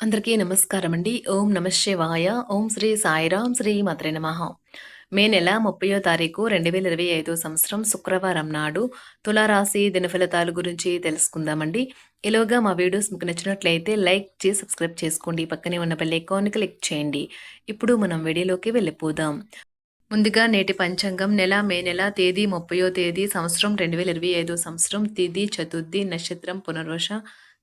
అందరికీ నమస్కారం అండి ఓం నమశివాయ ఓం శ్రీ సాయిరాం శ్రీ మాత్రే నమ. మే నెల ముప్పయో తారీఖు రెండు వేల ఇరవై ఐదో సంవత్సరం శుక్రవారం నాడు తులారాశి దినఫలితాల గురించి తెలుసుకుందామండి. ఇలాగా మా వీడియోస్ మీకు నచ్చినట్లయితే లైక్ చేసి సబ్స్క్రైబ్ చేసుకోండి. పక్కనే ఉన్న బెల్ ఐకాన్ క్లిక్ చేయండి. ఇప్పుడు మనం వీడియోలోకి వెళ్ళిపోదాం. ముందుగా నేటి పంచాంగం. నెల మే నెల తేదీ ముప్పయో తేదీ సంవత్సరం రెండు వేల ఇరవై ఐదో సంవత్సరం. తిథి చతుర్థి నక్షత్రం పునర్వశ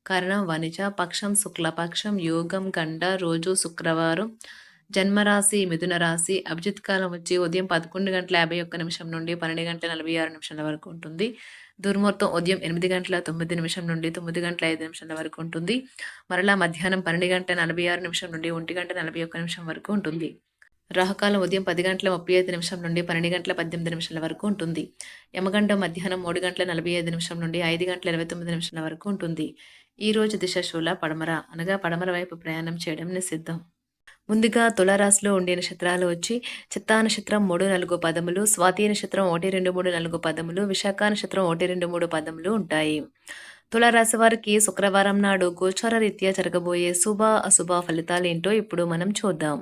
కరణం వనిజ పక్షం శుక్లపక్షం యోగం గండ రోజు శుక్రవారం జన్మరాశి మిథున రాశి అభిజిత్ కాలం వచ్చి ఉదయం పదకొండు గంటల యాభై ఒక్క నిమిషం నుండి పన్నెండు గంటల నలభై ఆరు నిమిషాల వరకు ఉంటుంది. దుర్ముహూర్తం ఉదయం ఎనిమిది గంటల తొమ్మిది నిమిషం నుండి తొమ్మిది గంటల ఐదు నిమిషాల వరకు ఉంటుంది. మరలా మధ్యాహ్నం పన్నెండు గంటల నలభై ఆరు నిమిషం నుండి ఒంటి గంట నలభై ఒక్క నిమిషం వరకు ఉంటుంది. రాహుకాలం ఉదయం పది గంటల ముప్పై ఐదు నిమిషం నుండి పన్నెండు గంటల పద్దెనిమిది నిమిషాల వరకు ఉంటుంది. యమగండం మధ్యాహ్నం మూడు గంటల నలభై ఐదు నిమిషం నుండి ఐదు గంటల ఇరవై తొమ్మిది నిమిషాల వరకు ఉంటుంది. ఈ రోజు దిశ శూల పడమర అనగా పడమర వైపు ప్రయాణం చేయడం నిషిద్ధం. ముందుగా తులారాశిలో ఉండే నక్షత్రాలు వచ్చి చిత్తా నక్షత్రం మూడు నాలుగు పదములు స్వాతి నక్షత్రం ఒకటి రెండు మూడు నాలుగు పదములు విశాఖ నక్షత్రం ఒకటి రెండు మూడు పదములు ఉంటాయి. తులారాశి వారికి శుక్రవారం నాడు గోచార రీత్యా జరగబోయే శుభ అశుభ ఫలితాలు ఏంటో ఇప్పుడు మనం చూద్దాం.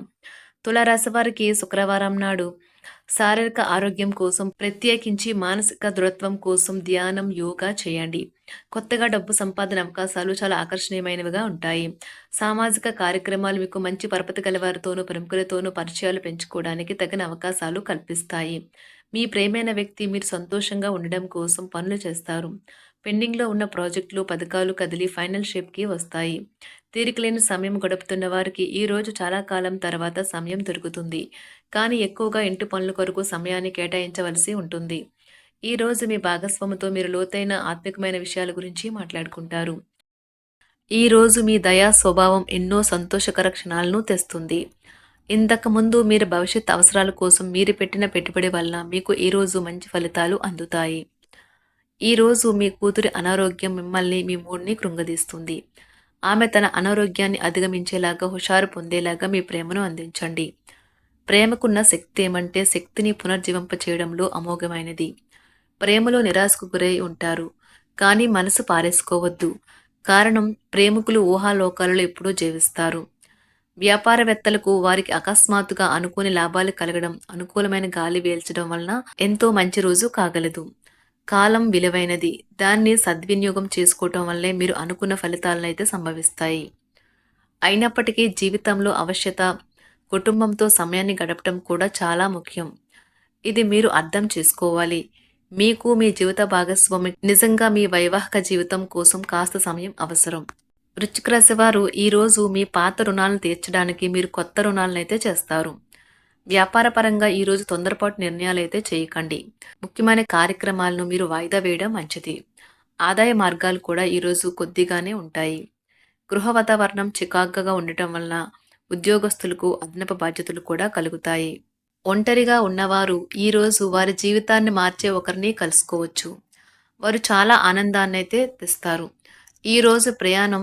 తులారాశి వారికి శుక్రవారం నాడు శారీరక ఆరోగ్యం కోసం ప్రత్యేకించి మానసిక దృఢత్వం కోసం ధ్యానం యోగా చేయండి. కొత్తగా డబ్బు సంపాదన అవకాశాలు చాలా ఆకర్షణీయమైనవిగా ఉంటాయి. సామాజిక కార్యక్రమాలు మీకు మంచి పరపతి గలవారితోనూ ప్రముఖులతోనూ పరిచయాలు పెంచుకోవడానికి తగిన అవకాశాలు కల్పిస్తాయి. మీ ప్రేమైన వ్యక్తి మీరు సంతోషంగా ఉండడం కోసం పనులు చేస్తారు. పెండింగ్లో ఉన్న ప్రాజెక్టులు పథకాలు కదిలి ఫైనల్ షేప్కి వస్తాయి. తీరికలేని సమయం గడుపుతున్న వారికి ఈరోజు చాలా కాలం తర్వాత సమయం దొరుకుతుంది. కానీ ఎక్కువగా ఇంటి పనుల కొరకు సమయాన్ని కేటాయించవలసి ఉంటుంది. ఈ రోజు మీ భాగస్వామితో మీరు లోతైన ఆత్మికమైన విషయాల గురించి మాట్లాడుకుంటారు. ఈ రోజు మీ దయా స్వభావం ఎన్నో సంతోషకర క్షణాలను తెస్తుంది. ఇంతకుముందు మీరు భవిష్యత్ అవసరాల కోసం మీరు పెట్టిన పెట్టుబడి వల్ల మీకు ఈరోజు మంచి ఫలితాలు అందుతాయి. ఈరోజు మీ కూతురి అనారోగ్యం మిమ్మల్ని మీ మూడ్ని కృంగదీస్తుంది. ఆమె తన అనారోగ్యాన్ని అధిగమించేలాగా హుషారు పొందేలాగా మీ ప్రేమను అందించండి. ప్రేమకున్న శక్తి ఏమంటే శక్తిని పునర్జీవింప చేయడంలో అమోఘమైనది. ప్రేమలో నిరాశకు గురై ఉంటారు. కానీ మనసు పారేసుకోవద్దు. కారణం ప్రేమికులు ఊహాలోకాలలో ఎప్పుడూ జీవిస్తారు. వ్యాపారవేత్తలకు వారికి అకస్మాత్తుగా అనుకోని లాభాలు కలగడం అనుకూలమైన గాలి వేల్చడం వలన ఎంతో మంచి రోజు కాగలదు. కాలం విలువైనది. దాన్ని సద్వినియోగం చేసుకోవటం వల్లే మీరు అనుకున్న ఫలితాలను అయితే సంభవిస్తాయి. అయినప్పటికీ జీవితంలో అవశ్యత కుటుంబంతో సమయాన్ని గడపటం కూడా చాలా ముఖ్యం. ఇది మీరు అర్థం చేసుకోవాలి. మీకు మీ జీవిత భాగస్వామి నిజంగా మీ వైవాహిక జీవితం కోసం కాస్త సమయం అవసరం. వృచ్చిక రాశి వారు ఈరోజు మీ పాత రుణాలను తీర్చడానికి మీరు కొత్త రుణాలను అయితే చేస్తారు. వ్యాపారపరంగా ఈరోజు తొందరపాటు నిర్ణయాలు అయితే చేయకండి. ముఖ్యమైన కార్యక్రమాలను మీరు వాయిదా వేయడం మంచిది. ఆదాయ మార్గాలు కూడా ఈరోజు కొద్దిగానే ఉంటాయి. గృహ వాతావరణం చికాగ్గా ఉండటం వల్ల ఉద్యోగస్తులకు అదనపు బాధ్యతలు కూడా కలుగుతాయి. ఒంటరిగా ఉన్నవారు ఈరోజు వారి జీవితాన్ని మార్చే ఒకరిని కలుసుకోవచ్చు. వారు చాలా ఆనందాన్ని అయితే తెస్తారు ఈరోజు ప్రయాణం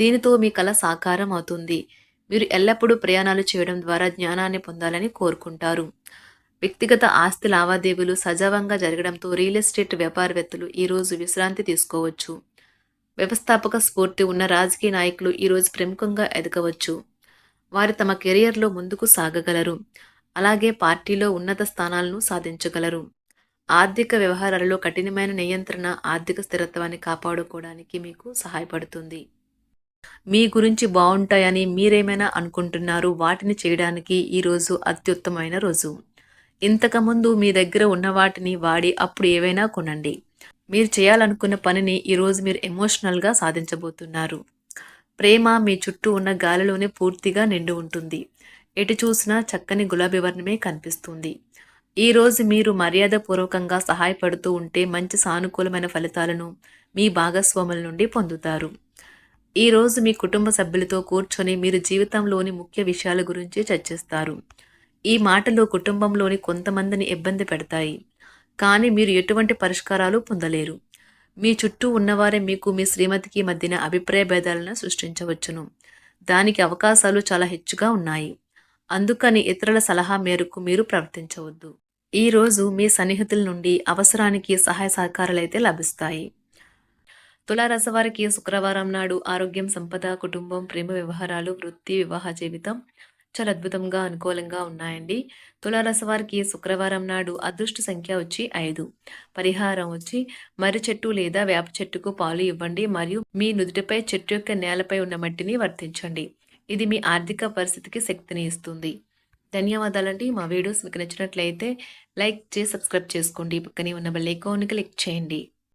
దీనితో మీ కళ సాకారం అవుతుంది. మీరు ఎల్లప్పుడూ ప్రయాణాలు చేయడం ద్వారా జ్ఞానాన్ని పొందాలని కోరుకుంటారు. వ్యక్తిగత ఆస్తి లావాదేవీలు సజావంగా జరగడంతో రియల్ ఎస్టేట్ వ్యాపారవేత్తలు ఈరోజు విశ్రాంతి తీసుకోవచ్చు. వ్యవస్థాపక స్ఫూర్తి ఉన్న రాజకీయ నాయకులు ఈరోజు ప్రముఖంగా ఎదగవచ్చు. వారు తమ కెరియర్లో ముందుకు సాగగలరు. అలాగే పార్టీలో ఉన్నత స్థానాలను సాధించగలరు. ఆర్థిక వ్యవహారాలలో కఠినమైన నియంత్రణ ఆర్థిక స్థిరత్వాన్ని కాపాడుకోవడానికి మీకు సహాయపడుతుంది. మీ గురించి బాగుంటాయని మీరేమైనా అనుకుంటున్నారు వాటిని చేయడానికి ఈరోజు అత్యుత్తమైన రోజు. ఇంతకుముందు మీ దగ్గర ఉన్న వాటిని వాడి అప్పుడు ఏవైనా కొనండి. మీరు చేయాలనుకున్న పనిని ఈరోజు మీరు ఎమోషనల్గా సాధించబోతున్నారు. ప్రేమ మీ చుట్టూ ఉన్న గాలిలోనే పూర్తిగా నిండి ఉంటుంది. ఎటు చూసినా చక్కని గులాబీ వర్ణమే కనిపిస్తుంది. ఈరోజు మీరు మర్యాదపూర్వకంగా సహాయపడుతూ ఉంటే మంచి సానుకూలమైన ఫలితాలను మీ భాగస్వాముల నుండి పొందుతారు. ఈరోజు మీ కుటుంబ సభ్యులతో కూర్చొని మీరు జీవితంలోని ముఖ్య విషయాల గురించి చర్చిస్తారు. ఈ మాటలు కుటుంబంలోని కొంతమందిని ఇబ్బంది పెడతాయి. కానీ మీరు ఎటువంటి పరిష్కారాలు పొందలేరు. మీ చుట్టూ ఉన్నవారే మీకు మీ శ్రీమతికి మధ్యన అభిప్రాయ భేదాలను సృష్టించవచ్చును. దానికి అవకాశాలు చాలా హెచ్చుగా ఉన్నాయి. అందుకని ఇతరుల సలహా మేరకు మీరు ప్రవర్తించవద్దు. ఈరోజు మీ సన్నిహితుల నుండి అవసరానికి సహాయ సహకారాలు అయితే లభిస్తాయి తులారసవారికి శుక్రవారం నాడు ఆరోగ్యం సంపద కుటుంబం ప్రేమ వ్యవహారాలు వృత్తి వివాహ జీవితం చాలా అద్భుతంగా అనుకూలంగా ఉన్నాయండి. తులారసవారికి శుక్రవారం నాడు అదృష్ట సంఖ్య వచ్చి ఐదు. పరిహారం వచ్చి మర్రి చెట్టు లేదా వేప చెట్టుకు పాలు ఇవ్వండి మరియు మీ నుదుటిపై చెట్టు యొక్క నేలపై ఉన్న మట్టిని వర్తించండి. ఇది మీ ఆర్థిక పరిస్థితికి శక్తిని ఇస్తుంది. ధన్యవాదాలండి. మా వీడియోస్ మీకు నచ్చినట్లయితే లైక్ చేసి సబ్స్క్రైబ్ చేసుకోండి. పక్కనే ఉన్న బెల్ ఐకాన్ క్లిక్ చేయండి.